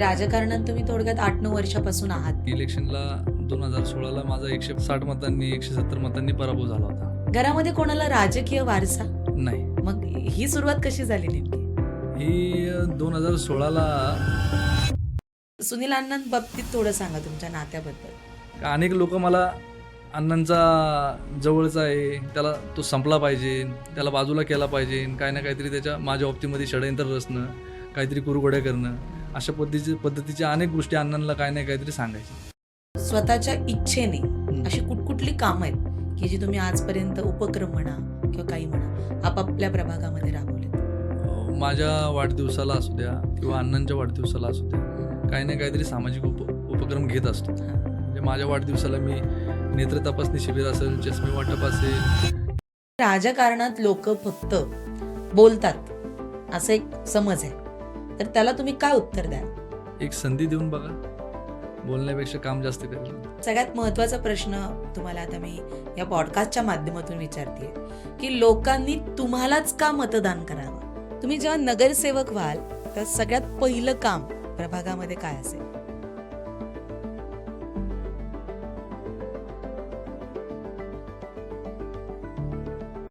राजकारणात तुम्ही थोडक्यात आठ नऊ वर्षापासून आहात. इलेक्शनला दोन हजार सोळाला माझा एकशे साठ मतांनी एकशे सत्तर मतांनी पराभव झाला होता. घरामध्ये कोणाला राजकीय वारसा? नाही. मग ही सुरुवात कशी झाली नेमकी? ही दोन हजार सोळाला सुनील अण्णां बाबतीत थोडं सांगा तुमच्या नात्याबद्दल. अनेक लोक मला अण्णांचा जवळचा आहे त्याला तो संपला पाहिजे त्याला बाजूला केला पाहिजे काय ना काहीतरी त्याच्या माझ्या बाबतीमध्ये षडयंत्र रचणं काहीतरी कुरघोड्या करणं. अशा पद्धतीचे पद्धतीच्या अनेक गोष्टी अण्णांना काय ना काहीतरी सांगायचे. स्वतःच्या इच्छेने अशी कुठकुठली कामं आहेत की जी तुम्ही आजपर्यंत उपक्रम म्हणा किंवा काही म्हणा आपापल्या प्रभागामध्ये राबवले माझ्या वाढदिवसाला असू द्या किंवा अण्णांच्या वाढदिवसाला असू द्या काही ना काहीतरी सामाजिक उप उपक्रम घेत असतो. म्हणजे माझ्या वाढदिवसाला मी नेत्र तपासणी शिबिर असेल चष्मे वाटप असेल. राजकारणात लोक फक्त बोलतात असं एक समज आहे. तर त्याला तुम्ही काय उत्तर द्याल? एक संधी देऊन बघा. बोलण्यापेक्षा काम जास्त करेल. सगळ्यात महत्त्वाचा प्रश्न तुम्हाला आता मी या पॉडकास्टच्या माध्यमातून विचारते की लोकांनी तुम्हालाच का मतदान करावं? तुम्ही जेव्हा नगरसेवक व्हाल तर सगळ्यात पहिलं काम प्रभागामध्ये काय असेल?